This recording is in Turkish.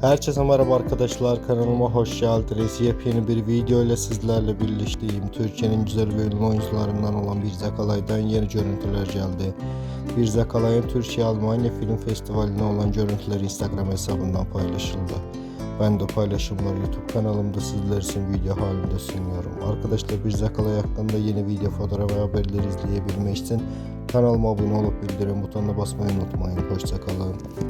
Herkese merhaba arkadaşlar kanalıma hoş geldiniz. Yepyeni bir video ile sizlerle birlikteyim. Türkiye'nin güzel ve ünlü oyuncularından olan Bir Zakalay'dan yeni görüntüler geldi. Bir Zakalay'ın Türkiye Almanya Film Festivali'ne olan görüntüleri Instagram hesabından paylaşıldı. Ben de paylaşımları YouTube kanalımda sizler için video halinde sunuyorum. Arkadaşlar Bir Zakalay hakkında yeni video, fotoğraf ve haberleri izleyebilmek için kanalıma abone olup bildirim butonuna basmayı unutmayın. Hoşçakalın.